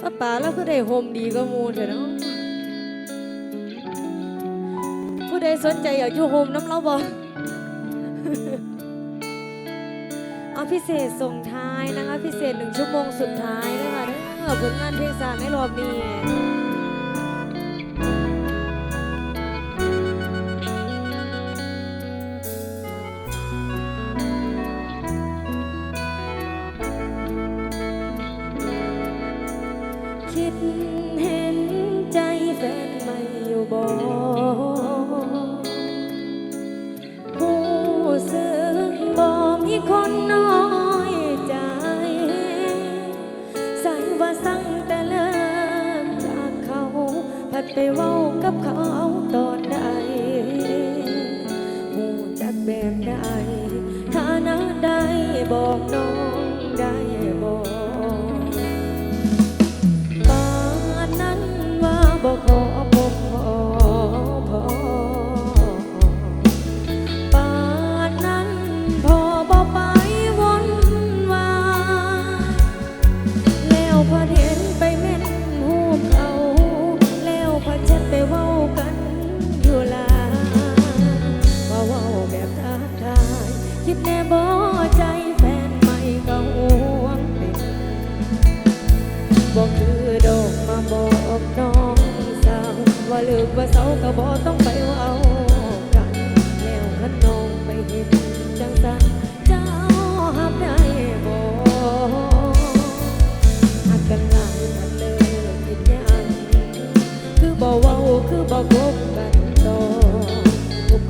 ป้าป๋าแล้วคือได้โฮมดีก็มูเถอะเนาะผู้ใดสนใจอยากอยู่โฮมน้ำเราบ่เอาพิเศษส่งท้ายนะคะ พิเศษหนึ่งชั่วโมงสุดท้ายนะคะเด้อผลงานเพลงสารในรอบนี้ คิดเห็นใจแฟนไม่อยู่บ่ผู้สึกบ่มีคนน้อยใจ ใส่ว่าสั่งแต่เลิกจากเขา พัดไปเว้ากับเขาตอนใดหูจักแบบใดฐานะใดบอกน้อง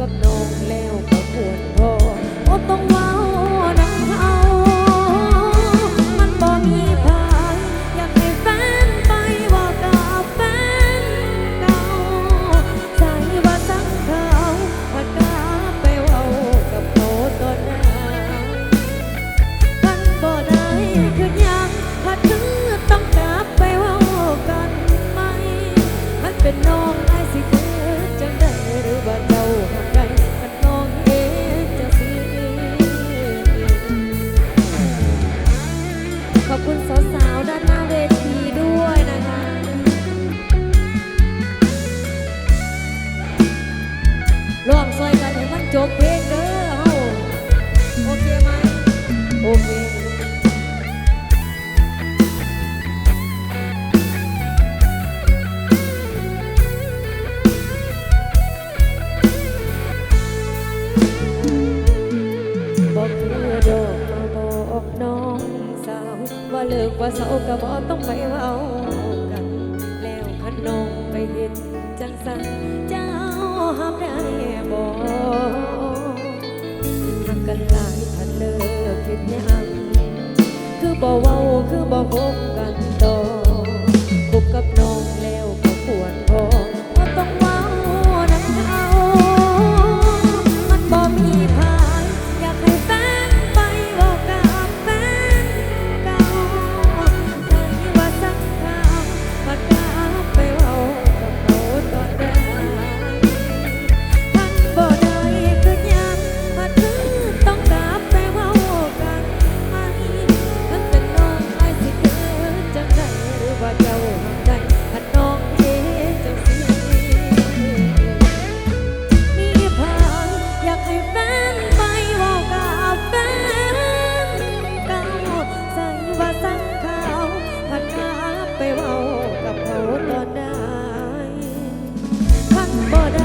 กับน้องแล้วก็ควรพอโอ้ต้องเว้าน้ำเอามันบ่มีพายอยากให้แฟนไปว่ากับแฟนเก่าใจว่าสังเขาพัดกาไปเว้ากับเขาตอนนั้นพันบ่ได้คือยังพัดถึงต้องกลับไปเว้ากันไหมมันเป็นน้อง เลิกว่าเศร้าก็บอกต้องไปเว้ากัน แล้วขนองไปเห็นจังสันเจ้าห้ามได้บอกหักกันหลายพันเลิกคิดยังคือบอกเว้าคือบอกพบกันต่อคบกับน้อง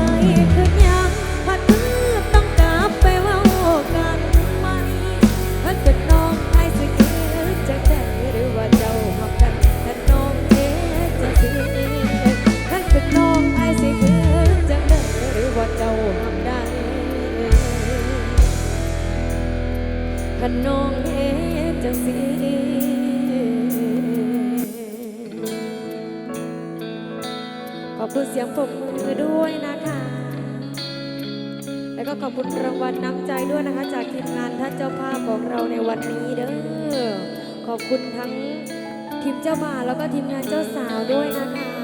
าย วันนี้เด้อขอบคุณทั้งทีมเจ้าบ่าวแล้วก็ทีมงานเจ้าสาวด้วยนะคะ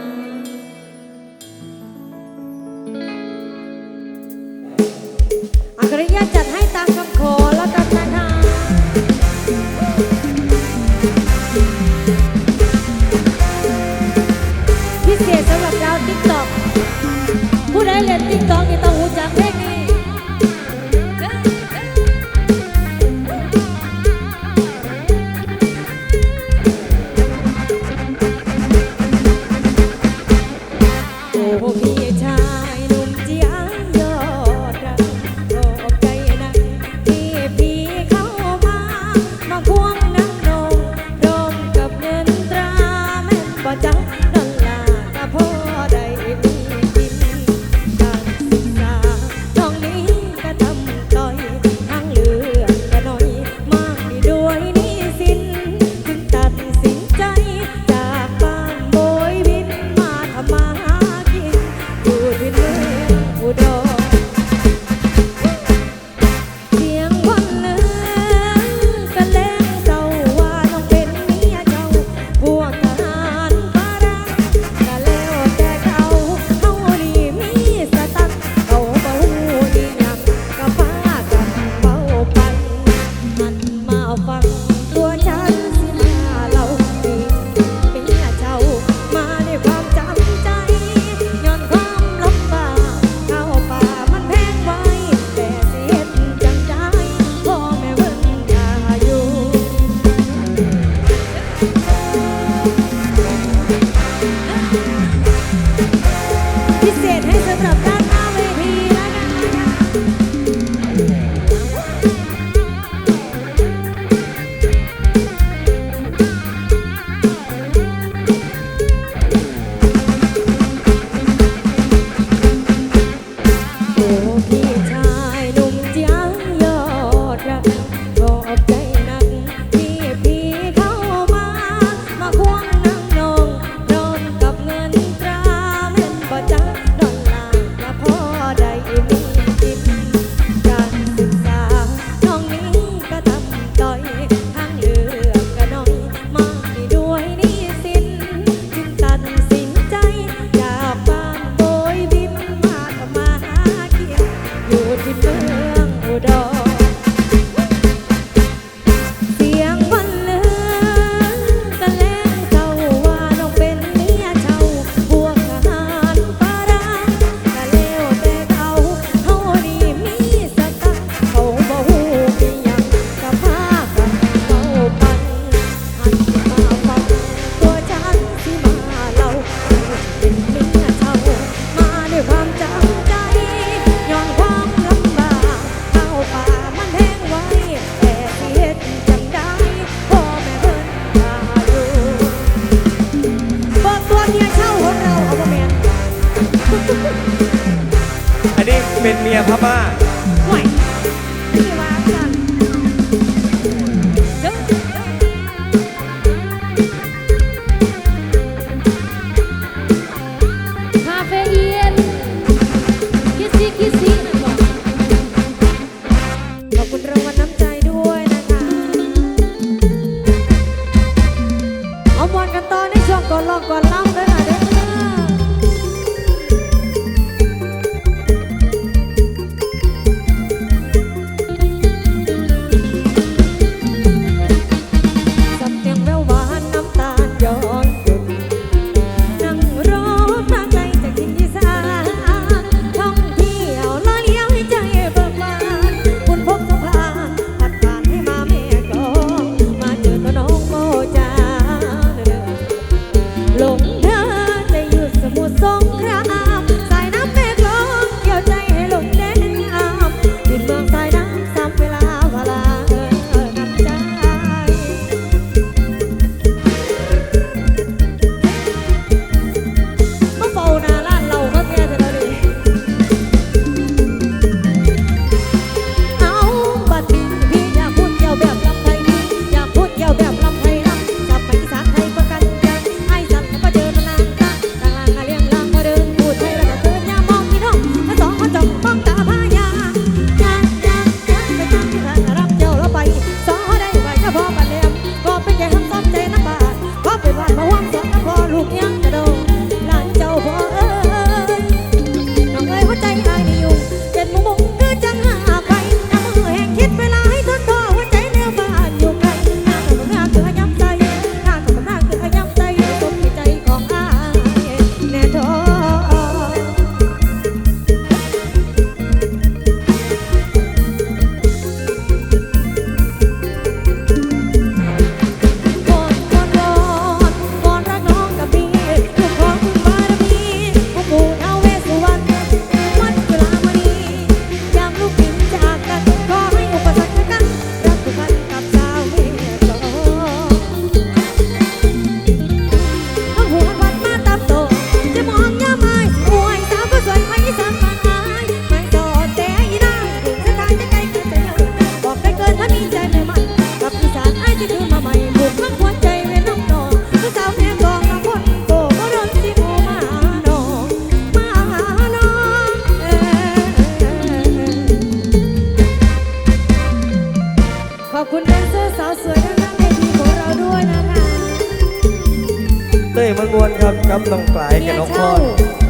ครับน้องปลายกับน้องพ่อ